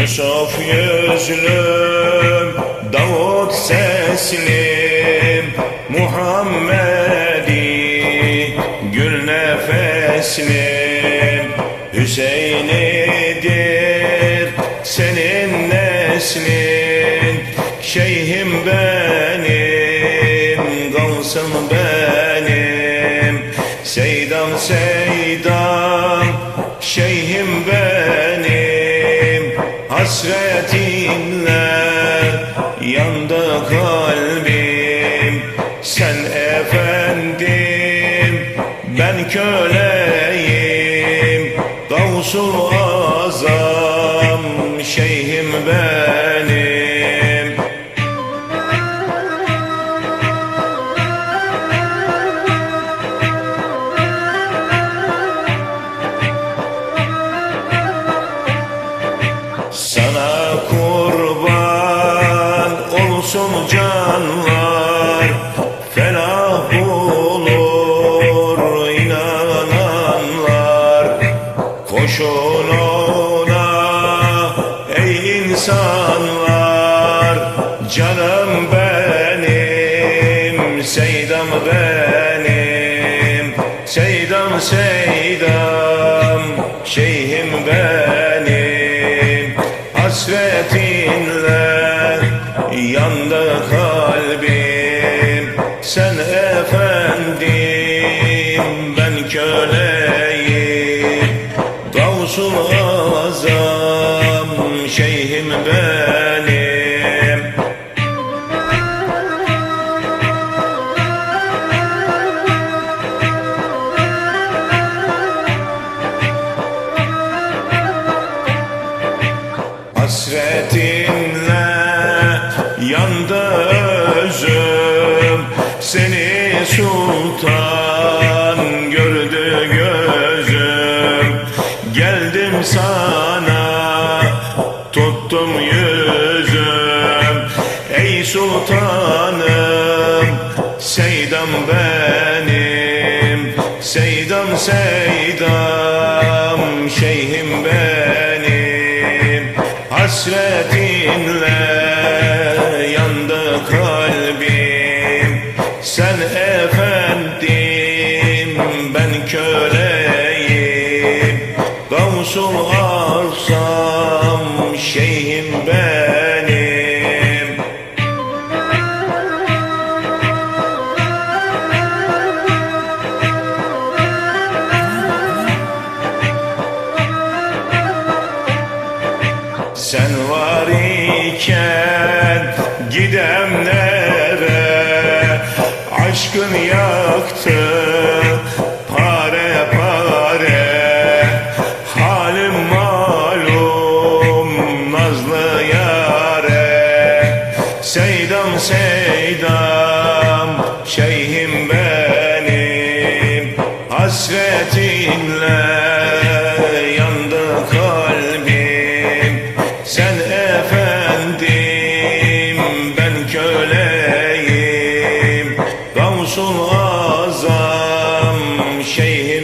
Yusuf yüzlüm, Davut seslim, Muhammedi gül nefeslim, Hüseyin'idir senin neslin, Şeyhim benim, kalsın benim, Seydam Seydam, Şeyhim benim, Azam şeyhim benim. Sana insanlar Canım benim, seydam benim. Seydam seydam, şeyhim benim. Hasretinle yandı benim Hasretinle Seni sultan gördü gözüm. Geldim sana sultanım seydam benim Seydam seydam şeyhim benim. Hasretinle yandı kalbim Sen efendim ben köleyim. Gavsul iken gidem nere Aşkın yaktı pare pare. Halim malum nazlı yare. Seydam seydam şeyhim benim. Hasretinle Gavsul Azam Şeyh